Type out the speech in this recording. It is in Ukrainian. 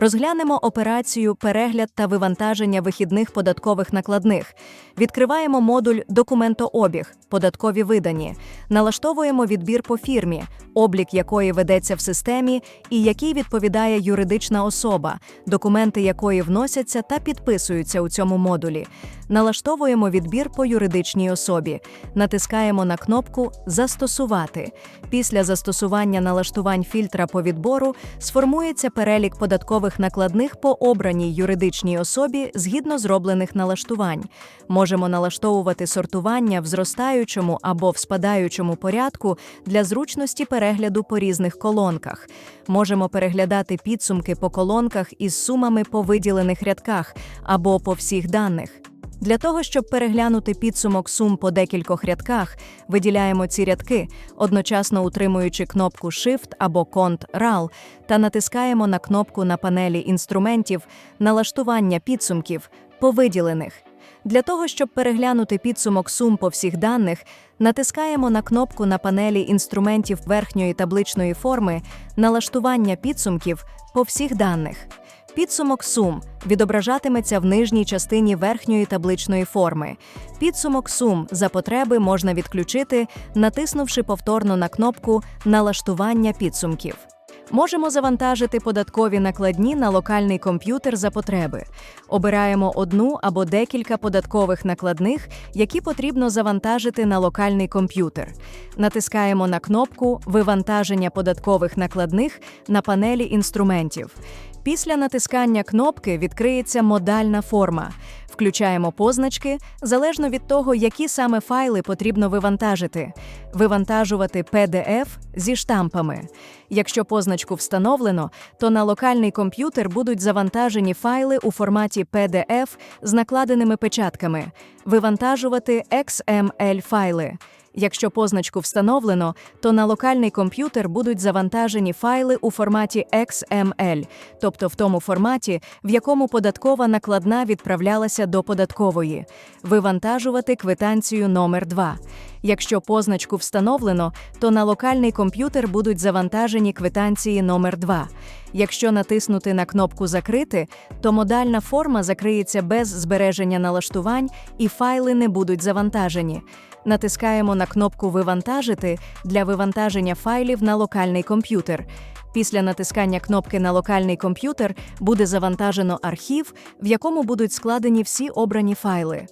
Розглянемо операцію перегляд та вивантаження вихідних податкових накладних. Відкриваємо модуль Документообіг, податкові видані, налаштовуємо відбір по фірмі, облік якої ведеться в системі і який відповідає юридична особа, документи якої вносяться та підписуються у цьому модулі. Налаштовуємо відбір по юридичній особі, натискаємо на кнопку Застосувати. Після застосування налаштувань фільтра по відбору сформується перелік податкових накладних по обраній юридичній особі згідно зроблених налаштувань. Можемо налаштовувати сортування в зростаючому або в спадаючому порядку для зручності перегляду по різних колонках. Можемо переглядати підсумки по колонках із сумами по виділених рядках або по всіх даних. Для того, щоб переглянути підсумок сум по декількох рядках, виділяємо ці рядки, одночасно утримуючи кнопку Shift або Ctrl та натискаємо на кнопку на панелі інструментів налаштування підсумків по виділених. Для того, щоб переглянути підсумок сум по всіх даних, натискаємо на кнопку на панелі інструментів верхньої табличної форми налаштування підсумків по всіх даних. Підсумок сум відображатиметься в нижній частині верхньої табличної форми. Підсумок сум за потреби можна відключити, натиснувши повторно на кнопку Налаштування підсумків. Можемо завантажити податкові накладні на локальний комп'ютер за потреби. Обираємо одну або декілька податкових накладних, які потрібно завантажити на локальний комп'ютер. Натискаємо на кнопку Вивантаження податкових накладних на панелі інструментів. Після натискання кнопки відкриється модальна форма. Включаємо позначки залежно від того, які саме файли потрібно вивантажити. Вивантажувати PDF зі штампами. Якщо позначку встановлено, то на локальний комп'ютер будуть завантажені файли у форматі PDF з накладеними печатками. Вивантажувати XML файли. Якщо позначку встановлено, то на локальний комп'ютер будуть завантажені файли у форматі XML, тобто в тому форматі, в якому податкова накладна відправлялася до податкової. Вивантажувати квитанцію номер 2 Якщо позначку встановлено, то на локальний комп'ютер будуть завантажені квитанції номер 2 Якщо натиснути на кнопку Закрити, то модальна форма закриється без збереження налаштувань і файли не будуть завантажені. Натискаємо на кнопку Вивантажити для вивантаження файлів на локальний комп'ютер. Після натискання кнопки на локальний комп'ютер буде завантажено архів, в якому будуть складені всі обрані файли.